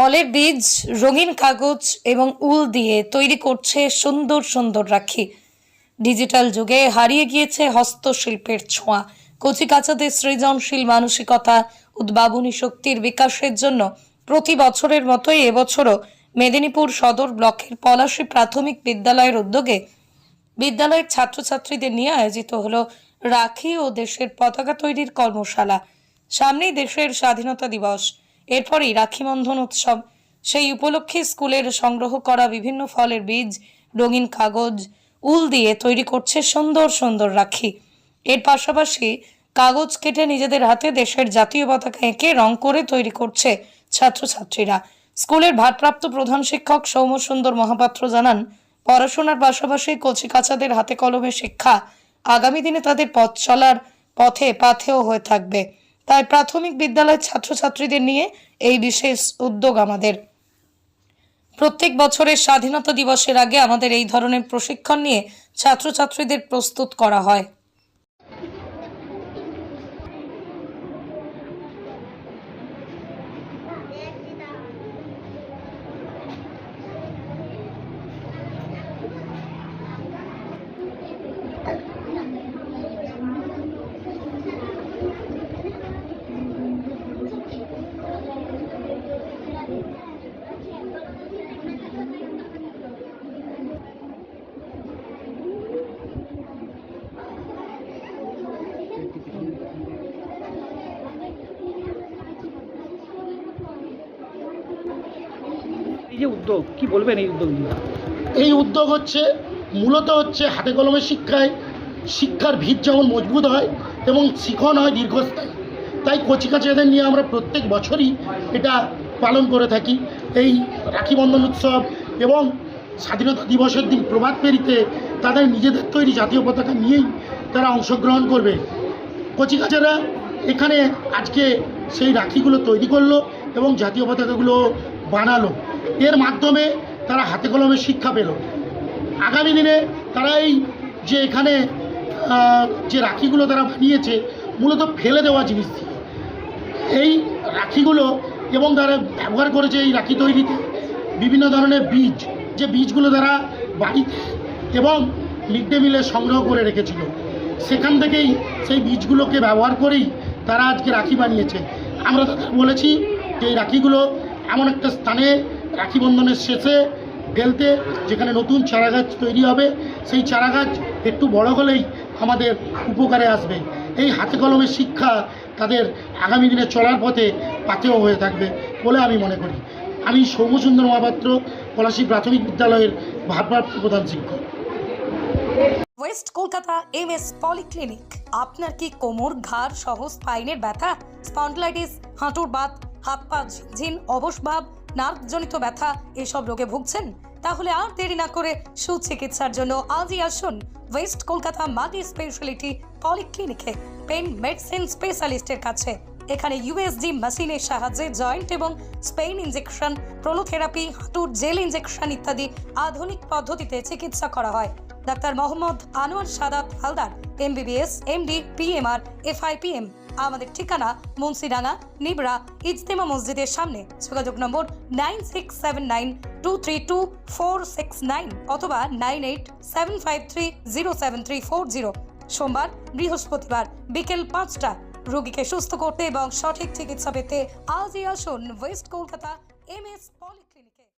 ফলের বীজ, রঙিন কাগজ এবং উল দিয়ে তৈরি করছে সুন্দর সুন্দর রাখি। ডিজিটাল যুগে হারিয়ে গিয়েছে হস্তশিল্পের ছোঁয়া। কচিকাচাদের সৃজনশীল মানসিকতা, উদ্ভাবনী শক্তির বিকাশের জন্য প্রতি বছরের মতোই এবছরও মেদিনীপুর সদর ব্লকের পলাশী প্রাথমিক বিদ্যালয়ের উদ্যোগে বিদ্যালয়ের ছাত্রছাত্রীদের নিয়ে আয়োজিত হলো রাখি ও দেশের পতাকা তৈরির কর্মশালা। সামনেই দেশের স্বাধীনতা দিবস। এরপরই রাখি বন্ধন উৎসব। সেই উপলক্ষে স্কুলের সংগ্রহ করা বিভিন্ন ফলের বীজ, রঙিন কাগজ, উল দিয়ে তৈরি করছে সুন্দর সুন্দর রাখি। এর পাশাপাশি কাগজ কেটে নিজেদের হাতে দেশের জাতীয় পতাকা এঁকে রং করে তৈরি করছে ছাত্রছাত্রীরা। স্কুলের ভারপ্রাপ্ত প্রধান শিক্ষক সৌম্য সুন্দর মহাপাত্র জানান, পড়াশোনার পাশাপাশি কচিকাচাদের হাতে কলমে শিক্ষা। আগামী দিনে তাদের পথ চলার পথে পাথেও হয়ে থাকবে। তাই প্রাথমিক বিদ্যালয়ের ছাত্রছাত্রীদের নিয়ে এই বিশেষ উদ্যোগ আমাদের। প্রত্যেক বছরের স্বাধীনতা দিবসের আগে আমাদের এই ধরনের প্রশিক্ষণ নিয়ে ছাত্রছাত্রীদের প্রস্তুত করা হয়। যে উদ্যোগ? কি বলবেন এই উদ্যোগ নিয়ে এই উদ্যোগ হচ্ছে, মূলত হচ্ছে হাতে কলমে শিক্ষায়, শিক্ষার ভিত যেমন মজবুত হয় এবং শিখন হয় দীর্ঘস্থায়ী। তাই কচিকাচাদের নিয়ে আমরা প্রত্যেক বছরই এটা পালন করে থাকি। এই রাখি বন্ধন উৎসব এবং স্বাধীনতা দিবসের দিন প্রভাত পেরিতে তাদের নিজেদের তৈরি জাতীয় পতাকা নিয়েই তারা অংশগ্রহণ করবে। কচিকাচারা এখানে আজকে সেই রাখিগুলো তৈরি করল এবং জাতীয় পতাকাগুলো বানালো। এর মাধ্যমে তারা হাতে কলমে শিক্ষা পেল। আগামী দিনে তারা এই যে এখানে যে রাখিগুলো তারা বানিয়েছে, মূলত ফেলে দেওয়া জিনিস এই রাখিগুলো এবং তারা ব্যবহার করেছে এই রাখি তৈরিতে। বিভিন্ন ধরনের বীজ, যে বীজগুলো তারা বাড়িতে এবং মিড ডে মিলে সংগ্রহ করে রেখেছিল। সেখান থেকেই সেই বীজগুলোকে ব্যবহার করেই তারা আজকে রাখি বানিয়েছে। আমরা বলেছি যে এই রাখিগুলো এমন একটা স্থানে রাখি বন্ধনের শেষে গেলতে যেখানে নতুন চারা গাছ তৈরি হবে, সেই চারা গাছ একটু বড় হলেই আমাদের উপকারে আসবে। এই হাতে কলমের শিক্ষা তাদের আগামী দিনে চলার পথে পাথেও হয়ে থাকবে বলে আমি মনে করি। আমি সৌম্যসুন্দর মহাপাত্র, পলাশী প্রাথমিক বিদ্যালয়ের ভারপ্রাপ্ত প্রধান শিক্ষক। West Kolkata M S polyclinic. আপনার কি কোমর, ঘাড় সহ স্পাইনের ব্যথা, স্পন্ডলাইটিস, হাঁটুর বাত হাত পা ঝিনঝিন অবসভাব নার্ভজনিত ব্যথা, এসব রোগে ভুগছেন? তাহলে আর দেরি না করে সুচিকিৎসার জন্য আজই আসুন ওয়েস্ট কলকাতা মাল্টি স্পেশালিটি পলিক্লিনিকে, পেন মেডিসিন স্পেশালিস্টের কাছে। এখানে ইউএসজি মেশিনের সাহায্যে জয়েন্ট এবং স্পেন ইনজেকশন, প্রোলোথেরাপি, হাঁটুর জেল ইনজেকশন ইত্যাদি আধুনিক পদ্ধতিতে চিকিৎসা করা হয়। Doctor Mohammad Anwar Sadat Haldar, MBBS, MD, PMR, FIPM. আমাদের ঠিকানা মুন্সিডাঙ্গা নিবরা ইজতেমা মসজিদের সামনে। যোগাযোগ নম্বর nine six seven nine two three two four six nine অথবা nine eight seven five three zero seven three four zero. সোমবার, বৃহস্পতিবার, বিকেল পাঁচটা। রোগীকে সুস্থ করতে এবং সঠিক চিকিৎসা পেতে আজই আসুন ওয়েস্ট কলকাতা এম এস পলিক্লিনিকে